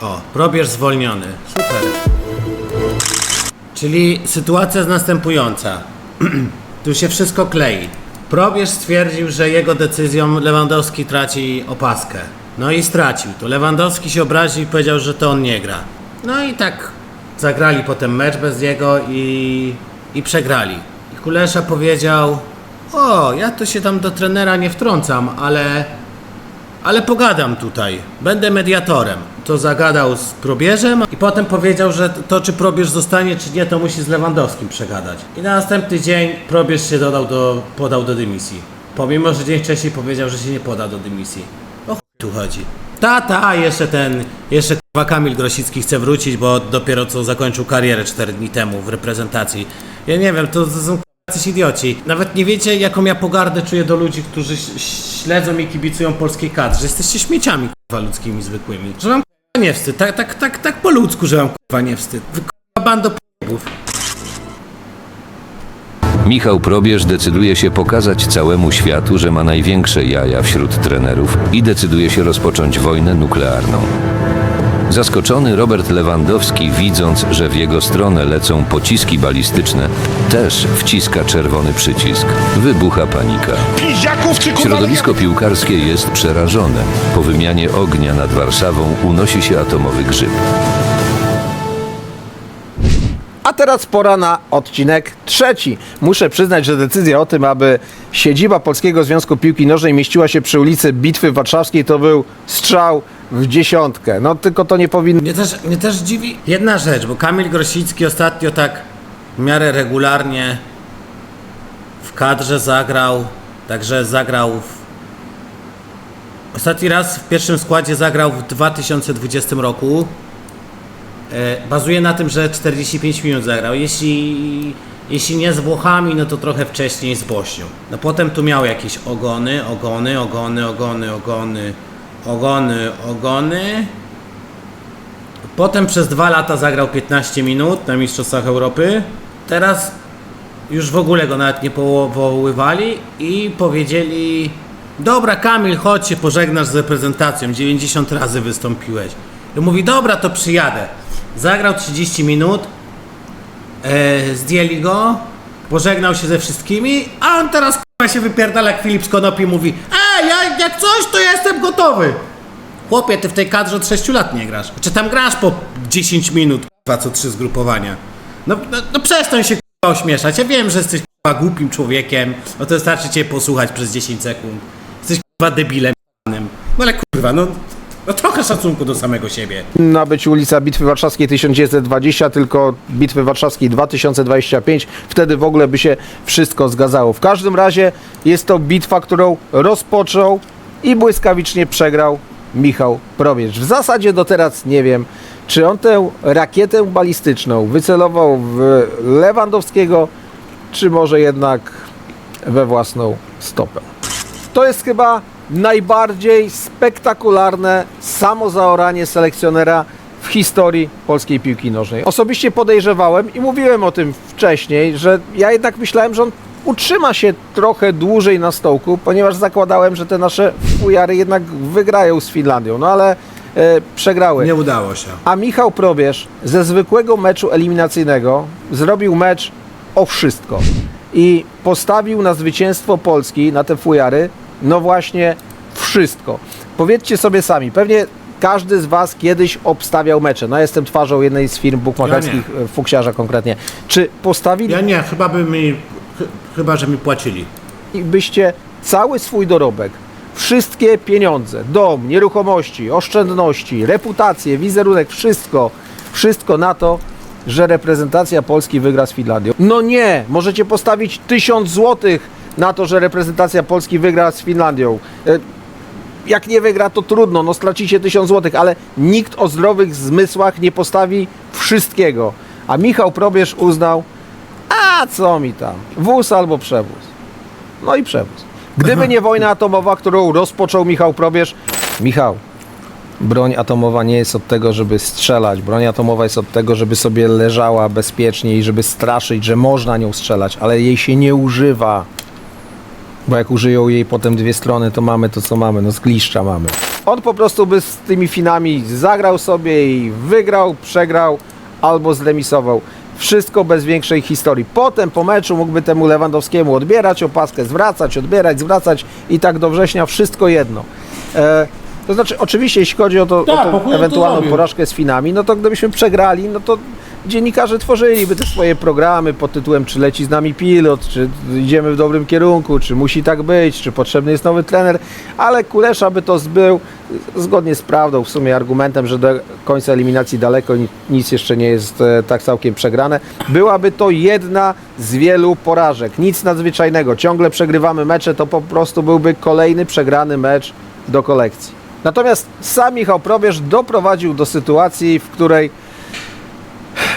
O, probierz zwolniony. Super. Czyli sytuacja jest następująca. tu się wszystko klei. Probierz stwierdził, że jego decyzją Lewandowski traci opaskę. No i stracił. To Lewandowski się obraził i powiedział, że to on nie gra. No i tak zagrali potem mecz bez niego i, i przegrali. I Kulesza powiedział: O, ja to się tam do trenera nie wtrącam, ale ale pogadam tutaj, będę mediatorem. To zagadał z probierzem i potem powiedział, że to czy probierz zostanie, czy nie, to musi z Lewandowskim przegadać. I na następny dzień probierz się dodał do, podał do dymisji. Pomimo, że dzień wcześniej powiedział, że się nie poda do dymisji. O chuj tu chodzi. Ta, ta, jeszcze ten, jeszcze k***a Kamil Grosicki chce wrócić, bo dopiero co zakończył karierę 4 dni temu w reprezentacji. Ja nie wiem, to, to są Jacyś idioci. Nawet nie wiecie, jaką ja pogardę czuję do ludzi, którzy śledzą i kibicują polskiej kadrze. Jesteście śmieciami kurwa ludzkimi zwykłymi. Że wam kurwa nie wstyd. Tak, tak, tak, tak po ludzku, że wam kurwa nie wstyd. Wy kurwa bando p***ów. Michał Probierz decyduje się pokazać całemu światu, że ma największe jaja wśród trenerów i decyduje się rozpocząć wojnę nuklearną. Zaskoczony Robert Lewandowski, widząc, że w jego stronę lecą pociski balistyczne, też wciska czerwony przycisk. Wybucha panika. Środowisko piłkarskie jest przerażone. Po wymianie ognia nad Warszawą unosi się atomowy grzyb. A teraz pora na odcinek trzeci. Muszę przyznać, że decyzja o tym, aby siedziba Polskiego Związku Piłki Nożnej mieściła się przy ulicy Bitwy Warszawskiej, to był strzał w dziesiątkę. No tylko to nie powinno. Mnie też, mnie też dziwi jedna rzecz, bo Kamil Grosicki ostatnio tak w miarę regularnie w kadrze zagrał, także zagrał w... Ostatni raz w pierwszym składzie zagrał w 2020 roku. E, bazuje na tym, że 45 minut zagrał. Jeśli, jeśli nie z Włochami, no to trochę wcześniej z Bośnią. No potem tu miał jakieś ogony, ogony, ogony, ogony, ogony, ogony, ogony. Potem przez dwa lata zagrał 15 minut na Mistrzostwach Europy. Teraz już w ogóle go nawet nie powoływali i powiedzieli dobra Kamil, chodź się pożegnasz z reprezentacją, 90 razy wystąpiłeś. I mówi dobra, to przyjadę. Zagrał 30 minut, e, zdjęli go, pożegnał się ze wszystkimi, a on teraz k***a się wypierdala jak Filip z Konopi mówi Ej, ja, jak coś, to ja jestem gotowy. Chłopie, ty w tej kadrze od 6 lat nie grasz. Czy tam grasz po 10 minut, k***a, co trzy zgrupowania? No, no, no przestań się k***a ośmieszać. Ja wiem, że jesteś k***a głupim człowiekiem, no to wystarczy cię posłuchać przez 10 sekund. Jesteś k***a debilem. No ale kurwa, no, no trochę szacunku do samego siebie. Ma być ulica Bitwy Warszawskiej 1920, tylko Bitwy Warszawskiej 2025. Wtedy w ogóle by się wszystko zgadzało. W każdym razie jest to bitwa, którą rozpoczął i błyskawicznie przegrał Michał Probierz. W zasadzie do teraz nie wiem, czy on tę rakietę balistyczną wycelował w Lewandowskiego, czy może jednak we własną stopę. To jest chyba najbardziej spektakularne samozaoranie selekcjonera w historii polskiej piłki nożnej. Osobiście podejrzewałem i mówiłem o tym wcześniej, że ja jednak myślałem, że on utrzyma się trochę dłużej na stołku, ponieważ zakładałem, że te nasze fujary jednak wygrają z Finlandią, no ale e, przegrały. Nie udało się. A Michał Probierz ze zwykłego meczu eliminacyjnego zrobił mecz o wszystko. I postawił na zwycięstwo Polski, na te fujary, no właśnie wszystko. Powiedzcie sobie sami, pewnie każdy z Was kiedyś obstawiał mecze. No jestem twarzą jednej z firm bukmacherskich, Ja e, Fuksiarza konkretnie. Czy postawili Ja nie, chyba by mi, ch- chyba, że mi płacili. byście cały swój dorobek, wszystkie pieniądze, dom, nieruchomości, oszczędności, reputację, wizerunek, wszystko, wszystko na to, że reprezentacja Polski wygra z Finlandią. No nie, możecie postawić tysiąc złotych na to, że reprezentacja Polski wygra z Finlandią. E, Jak nie wygra, to trudno, no stracicie tysiąc złotych, ale nikt o zdrowych zmysłach nie postawi wszystkiego. A Michał Probierz uznał, a co mi tam, wóz albo przewóz. No i przewóz. Gdyby nie wojna atomowa, którą rozpoczął Michał Probierz. Michał, broń atomowa nie jest od tego, żeby strzelać. Broń atomowa jest od tego, żeby sobie leżała bezpiecznie i żeby straszyć, że można nią strzelać, ale jej się nie używa. Bo jak użyją jej potem dwie strony, to mamy to, co mamy. No zgliszcza mamy. On po prostu by z tymi Finami zagrał sobie i wygrał, przegrał albo zremisował. Wszystko bez większej historii. Potem po meczu mógłby temu Lewandowskiemu odbierać opaskę, zwracać, odbierać, zwracać i tak do września wszystko jedno. E, to znaczy, oczywiście, jeśli chodzi o, to, Tak, o tą to ewentualną zrobił. porażkę z Finami, no to gdybyśmy przegrali, no to dziennikarze tworzyliby te swoje programy pod tytułem czy leci z nami pilot, czy idziemy w dobrym kierunku, czy musi tak być, czy potrzebny jest nowy trener, ale Kulesza by to zbył zgodnie z prawdą, w sumie argumentem, że do końca eliminacji daleko ni- nic jeszcze nie jest e, tak całkiem przegrane. Byłaby to jedna z wielu porażek, nic nadzwyczajnego. Ciągle przegrywamy mecze, to po prostu byłby kolejny przegrany mecz do kolekcji. Natomiast sam Michał Probierz doprowadził do sytuacji, w której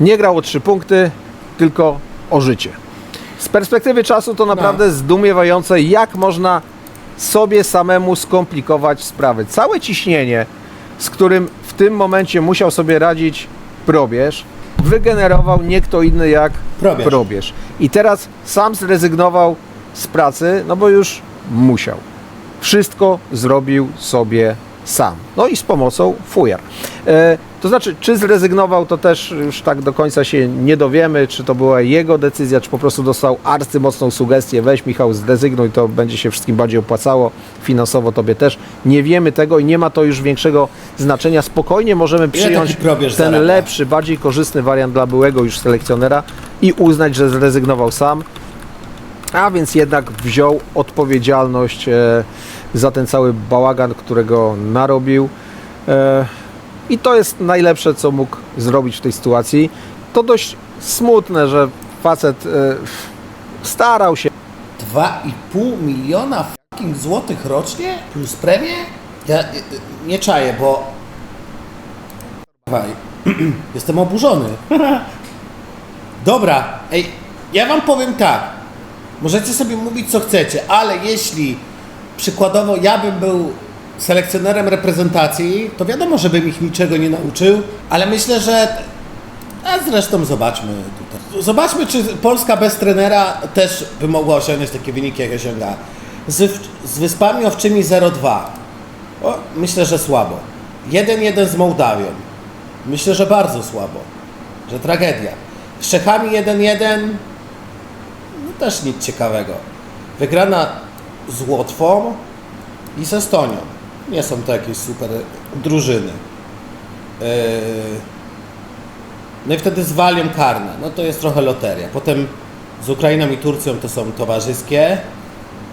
nie grał o trzy punkty, tylko o życie. Z perspektywy czasu to naprawdę zdumiewające, jak można sobie samemu skomplikować sprawy. Całe ciśnienie, z którym w tym momencie musiał sobie radzić Probierz, wygenerował nie kto inny jak Probierz. Probierz. I teraz sam zrezygnował z pracy, no bo już musiał. Wszystko zrobił sobie sam. No i z pomocą fujar. E, to znaczy, czy zrezygnował, to też już tak do końca się nie dowiemy, czy to była jego decyzja, czy po prostu dostał arcymocną sugestię, weź Michał, zrezygnuj, to będzie się wszystkim bardziej opłacało, finansowo tobie też. Nie wiemy tego i nie ma to już większego znaczenia. Spokojnie możemy przyjąć ten zarabia? lepszy, bardziej korzystny wariant dla byłego już selekcjonera i uznać, że zrezygnował sam a więc jednak wziął odpowiedzialność e, za ten cały bałagan, którego narobił. I to jest najlepsze, co mógł zrobić w tej sytuacji. To dość smutne, że facet e, starał się. 2,5 miliona fucking złotych rocznie plus premie? Ja y, y, nie czaję, bo... Jestem oburzony. Dobra, ej, ja wam powiem tak. Możecie sobie mówić co chcecie, ale jeśli przykładowo ja bym był selekcjonerem reprezentacji, to wiadomo, żebym ich niczego nie nauczył, ale myślę, że a zresztą zobaczmy tutaj. Zobaczmy, czy Polska bez trenera też by mogła osiągnąć takie wyniki, jak osiąga. Z, z Wyspami Owczymi 0-2. O, myślę, że słabo. 1-1 z Mołdawią. Myślę, że bardzo słabo. Że tragedia. Z Czechami 1-1. No też nic ciekawego. Wygrana z Łotwą i z Estonią. Nie są to jakieś super drużyny. Yy... No i wtedy z Walią karne. No to jest trochę loteria. Potem z Ukrainą i Turcją to są towarzyskie.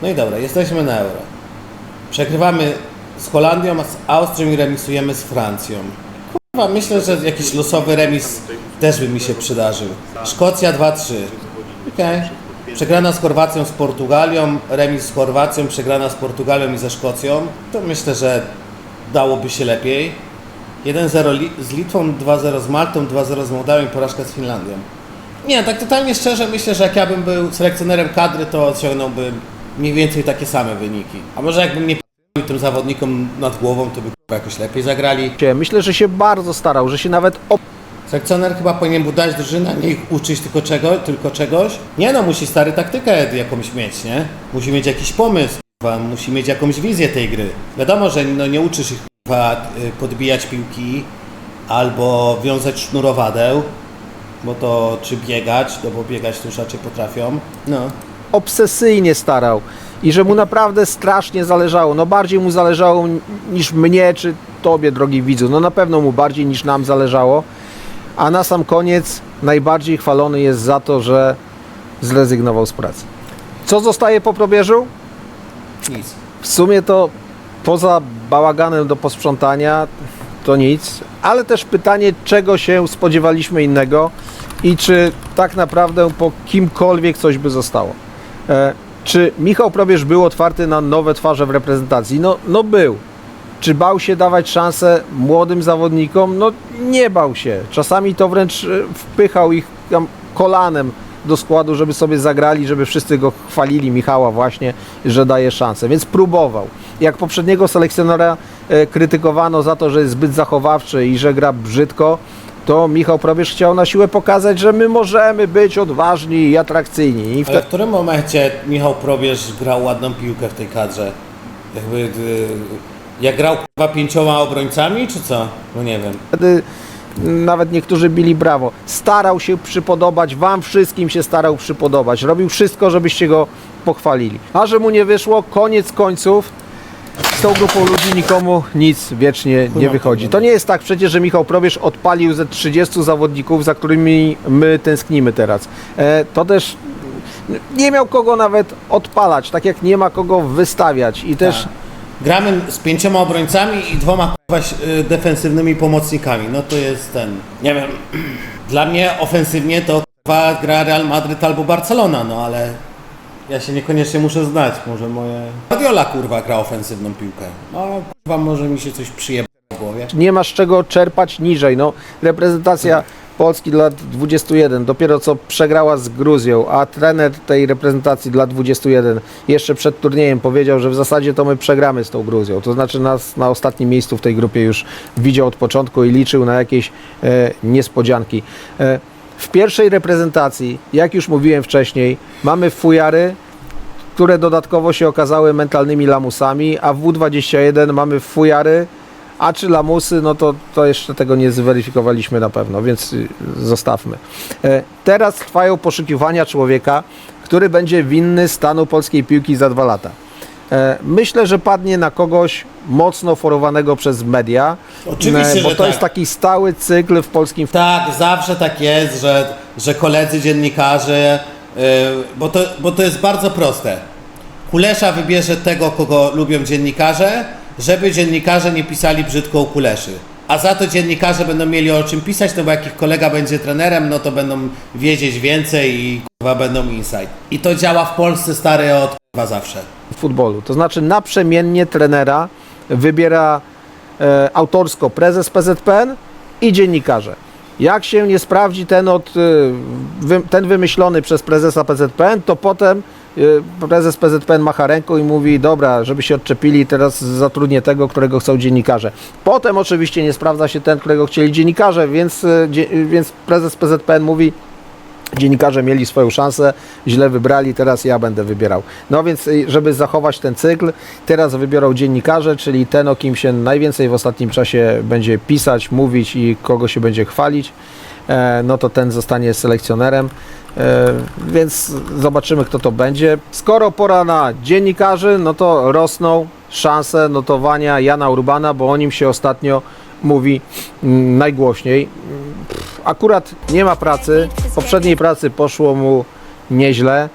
No i dobra, jesteśmy na euro. Przegrywamy z Holandią, z Austrią i remisujemy z Francją. Kurwa, myślę, że jakiś losowy remis też by mi się przydarzył. Szkocja 2-3. Okej. Przegrana z Chorwacją, z Portugalią, remis z Chorwacją, przegrana z Portugalią i ze Szkocją. To myślę, że dałoby się lepiej. 1-0 Li- z Litwą, 2-0 z Maltą, 2-0 z Mołdawią i porażka z Finlandią. Nie, tak totalnie szczerze myślę, że jak ja bym był selekcjonerem kadry, to osiągnąłbym mniej więcej takie same wyniki. A może jakbym nie p***ł tym zawodnikom nad głową, to by jakoś lepiej zagrali. Myślę, że się bardzo starał, że się nawet op- Selekcjoner chyba powinien budować drużynę, nie ich uczyć tylko, czego, tylko czegoś. Nie no, musi stary taktykę jakąś mieć, nie? Musi mieć jakiś pomysł, musi mieć jakąś wizję tej gry. Wiadomo, że no, nie uczysz ich y, podbijać piłki albo wiązać sznurowadeł, bo to czy biegać, no bo biegać to już raczej potrafią. No. obsesyjnie starał i że mu naprawdę strasznie zależało. No bardziej mu zależało niż mnie czy tobie, drogi widzu. No na pewno mu bardziej niż nam zależało. A na sam koniec najbardziej chwalony jest za to, że zrezygnował z pracy. Co zostaje po probierzu? Nic. W sumie to poza bałaganem do posprzątania to nic, ale też pytanie, czego się spodziewaliśmy innego i czy tak naprawdę po kimkolwiek coś by zostało. E, czy Michał Probierz był otwarty na nowe twarze w reprezentacji? No, no był. Czy bał się dawać szansę młodym zawodnikom? No nie bał się. Czasami to wręcz e, wpychał ich kolanem do składu, żeby sobie zagrali, żeby wszyscy go chwalili, Michała właśnie, że daje szansę. Więc próbował. Jak poprzedniego selekcjonera e, krytykowano za to, że jest zbyt zachowawczy i że gra brzydko, to Michał Probierz chciał na siłę pokazać, że my możemy być odważni i atrakcyjni. I Ale wtedy w którym momencie Michał Probierz grał ładną piłkę w tej kadrze? Jakby y, Jak grał chyba pięcioma obrońcami, czy co? No nie wiem. Wtedy nawet niektórzy bili brawo. Starał się przypodobać, wam wszystkim się starał przypodobać. Robił wszystko, żebyście go pochwalili. A że mu nie wyszło, koniec końców z tą grupą ludzi nikomu nic wiecznie nie wychodzi. To nie jest tak przecież, że Michał Probierz odpalił ze 30 zawodników, za którymi my tęsknimy teraz. E, to też nie miał kogo nawet odpalać, tak jak nie ma kogo wystawiać i też Tak. Gramy z pięcioma obrońcami i dwoma kurwa, y, defensywnymi pomocnikami. No to jest ten. Nie wiem. Dla mnie ofensywnie to kurwa, gra Real Madryt albo Barcelona, no ale ja się niekoniecznie muszę znać. Może moje. Guardiola kurwa gra ofensywną piłkę. No kurwa może mi się coś przyjebać w głowie. nie masz czego czerpać niżej. No, reprezentacja Polski dla lat 21 dopiero co przegrała z Gruzją, a trener tej reprezentacji dla 21 jeszcze przed turniejem powiedział, że w zasadzie to my przegramy z tą Gruzją. To znaczy nas na ostatnim miejscu w tej grupie już widział od początku i liczył na jakieś e, niespodzianki. E, w pierwszej reprezentacji, jak już mówiłem wcześniej, mamy fujary, które dodatkowo się okazały mentalnymi lamusami, a w W21 mamy fujary, a czy lamusy, no to, to jeszcze tego nie zweryfikowaliśmy na pewno, więc y, zostawmy. E, Teraz trwają poszukiwania człowieka, który będzie winny stanu polskiej piłki za dwa lata. E, Myślę, że padnie na kogoś mocno forowanego przez media, Oczywiście, e, bo że to tak. jest taki stały cykl w polskim Tak, zawsze tak jest, że, że koledzy dziennikarze, bo, to, bo to jest bardzo proste. Kulesza wybierze tego, kogo lubią dziennikarze, żeby dziennikarze nie pisali brzydko o Kuleszy. A za to dziennikarze będą mieli o czym pisać, no bo jak ich kolega będzie trenerem, no to będą wiedzieć więcej i kurwa będą insight. I to działa w Polsce stary od kurwa zawsze. futbolu. To znaczy naprzemiennie trenera wybiera e, autorsko prezes PZPN i dziennikarze. Jak się nie sprawdzi ten, od, e, wy, ten wymyślony przez prezesa PZPN, to potem prezes PZPN macha ręką i mówi, dobra, żeby się odczepili, teraz zatrudnię tego, którego chcą dziennikarze. Potem oczywiście nie sprawdza się ten, którego chcieli dziennikarze, więc, e, dzie, więc prezes PZPN mówi, Dziennikarze mieli swoją szansę, źle wybrali, teraz ja będę wybierał. No więc, y, żeby zachować ten cykl, teraz wybiorą dziennikarze, czyli ten, o kim się najwięcej w ostatnim czasie będzie pisać, mówić i kogo się będzie chwalić, no to ten zostanie selekcjonerem. E, Więc zobaczymy, kto to będzie. Skoro pora na dziennikarzy, no to rosną szanse notowania Jana Urbana, bo o nim się ostatnio mówi mm, najgłośniej. Akurat nie ma pracy. Poprzedniej pracy poszło mu nieźle.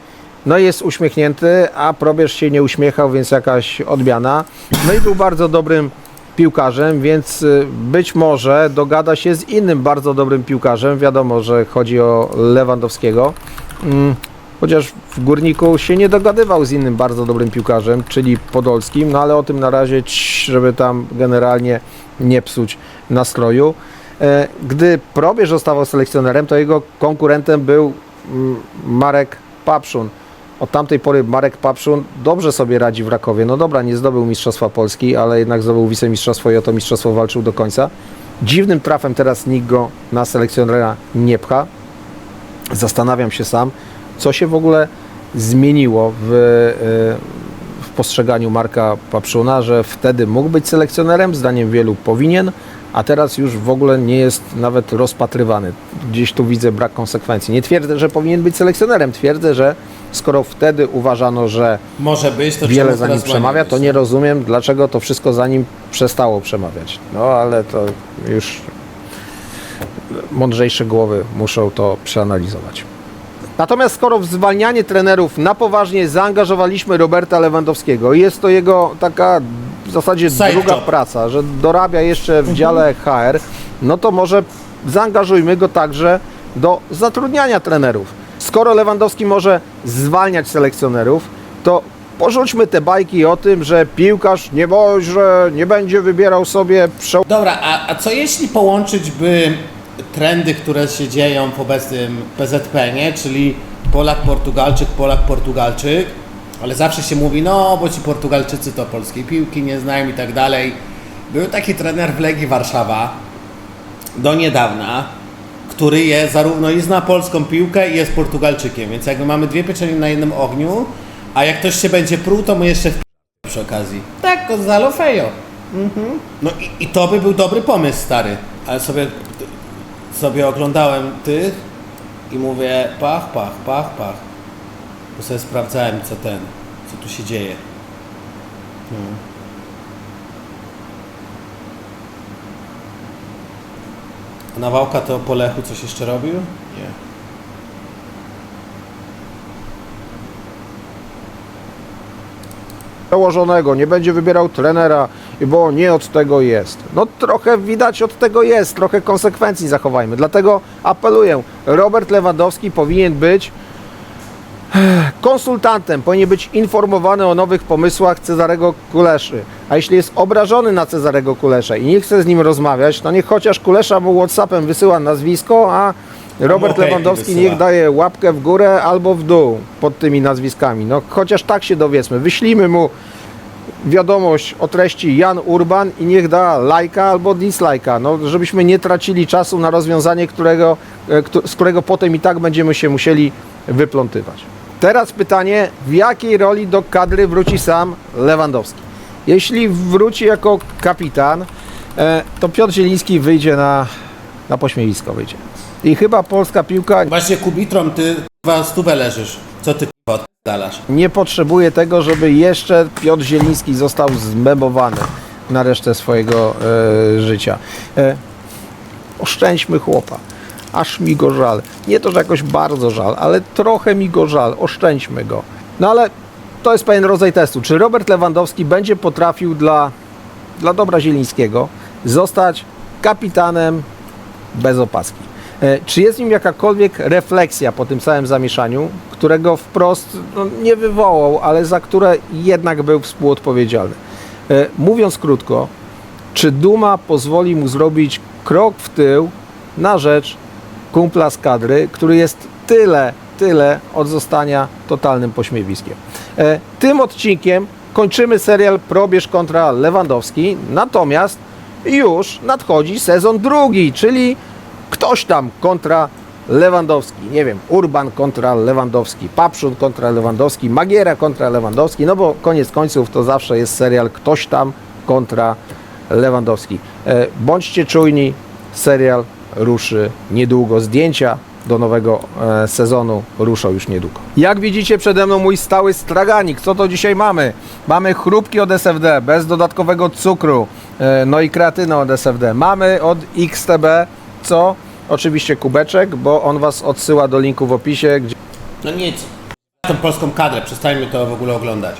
No jest uśmiechnięty, a probierz się nie uśmiechał, więc jakaś odmiana. No i był bardzo dobrym piłkarzem, więc y, być może dogada się z innym bardzo dobrym piłkarzem. Wiadomo, że chodzi o Lewandowskiego. Mm, Chociaż w Górniku się nie dogadywał z innym bardzo dobrym piłkarzem, czyli Podolskim, no ale o tym na razie, żeby tam generalnie nie psuć nastroju. E, Gdy Probierz zostawał selekcjonerem, to jego konkurentem był mm, Marek Papszun. Od tamtej pory Marek Papszun dobrze sobie radzi w Rakowie. No dobra, nie zdobył Mistrzostwa Polski, ale jednak zdobył wicemistrzostwo i o to mistrzostwo walczył do końca. Dziwnym trafem teraz nikt go na selekcjonera nie pcha. Zastanawiam się sam, co się w ogóle zmieniło w, e, w postrzeganiu Marka Papszuna, że wtedy mógł być selekcjonerem, zdaniem wielu powinien, a teraz już w ogóle nie jest nawet rozpatrywany. Gdzieś tu widzę brak konsekwencji. Nie twierdzę, że powinien być selekcjonerem, twierdzę, że skoro wtedy uważano, że Może być, to wiele czemu za nim teraz ma nie przemawia, być? to nie rozumiem, dlaczego to wszystko za nim przestało przemawiać. No ale to już mądrzejsze głowy muszą to przeanalizować. Natomiast skoro w zwalnianie trenerów na poważnie zaangażowaliśmy Roberta Lewandowskiego i jest to jego taka w zasadzie Side druga job. praca, że dorabia jeszcze w dziale HR, no to może zaangażujmy go także do zatrudniania trenerów. Skoro Lewandowski może zwalniać selekcjonerów, to porzućmy te bajki o tym, że piłkarz nie może, nie będzie wybierał sobie prze... Dobra, a, a co jeśli połączyć by trendy, które się dzieją w obecnym PZPN-ie, czyli Polak, Portugalczyk, Polak, Portugalczyk, ale zawsze się mówi, no bo ci Portugalczycy to polskiej piłki nie znają i tak dalej. Był taki trener w Legii Warszawa do niedawna, który jest zarówno i zna polską piłkę i jest Portugalczykiem, więc jakby mamy dwie pieczenie na jednym ogniu, a jak ktoś się będzie pruł, to mu jeszcze w przy okazji. Tak, Gonzalo Fejo. No i, i to by był dobry pomysł, stary. Ale sobie, sobie oglądałem tych i mówię pach, pach, pach, pach. Bo sobie sprawdzałem, co ten, co tu się dzieje. A Nawałka to po Lechu coś jeszcze robił? Nie. przełożonego, nie będzie wybierał trenera, bo nie od tego jest. No trochę widać od tego jest, trochę konsekwencji zachowajmy. Dlatego apeluję, Robert Lewandowski powinien być konsultantem, powinien być informowany o nowych pomysłach Cezarego Kuleszy. A jeśli jest obrażony na Cezarego Kulesza i nie chce z nim rozmawiać, to niech chociaż Kulesza mu Whatsappem wysyła nazwisko, a Robert Lewandowski niech daje łapkę w górę albo w dół pod tymi nazwiskami. No chociaż tak się dowiedzmy. Wyślijmy mu wiadomość o treści Jan Urban i niech da lajka albo dislajka, no, żebyśmy nie tracili czasu na rozwiązanie, którego, e, z którego potem i tak będziemy się musieli wyplątywać. Teraz pytanie, w jakiej roli do kadry wróci sam Lewandowski? Jeśli wróci jako kapitan, e, to Piotr Zieliński wyjdzie na, na pośmiewisko, wyjdzie. I chyba polska piłka Właśnie Kubitrom, ty chyba stówę leżysz. Co ty kurwa oddalasz? nie potrzebuje tego, żeby jeszcze Piotr Zieliński został zmemowany na resztę swojego e, życia. E, oszczędźmy chłopa. Aż mi go żal. Nie to, że jakoś bardzo żal, ale trochę mi go żal. Oszczędźmy go. No ale to jest pewien rodzaj testu. Czy Robert Lewandowski będzie potrafił dla, dla dobra Zielińskiego zostać kapitanem bez opaski. E, Czy jest w nim jakakolwiek refleksja po tym całym zamieszaniu, którego wprost no, nie wywołał, ale za które jednak był współodpowiedzialny? E, Mówiąc krótko, czy Duma pozwoli mu zrobić krok w tył na rzecz kumpla z kadry, który jest tyle, tyle od zostania totalnym pośmiewiskiem. E, Tym odcinkiem kończymy serial Probierz kontra Lewandowski, natomiast już nadchodzi sezon drugi, czyli ktoś tam kontra Lewandowski. Nie wiem, Urban kontra Lewandowski, Papszun kontra Lewandowski, Magiera kontra Lewandowski, no bo koniec końców to zawsze jest serial ktoś tam kontra Lewandowski. E, Bądźcie czujni, serial ruszy niedługo. Zdjęcia do nowego e, sezonu ruszą już niedługo. Jak widzicie przede mną mój stały straganik. Co to dzisiaj mamy? Mamy chrupki od SFD bez dodatkowego cukru, e, no i kreatynę od SFD. Mamy od XTB, co? Oczywiście kubeczek, bo on Was odsyła do linku w opisie, gdzie No nic. Tą polską kadrę, przestańmy to w ogóle oglądać.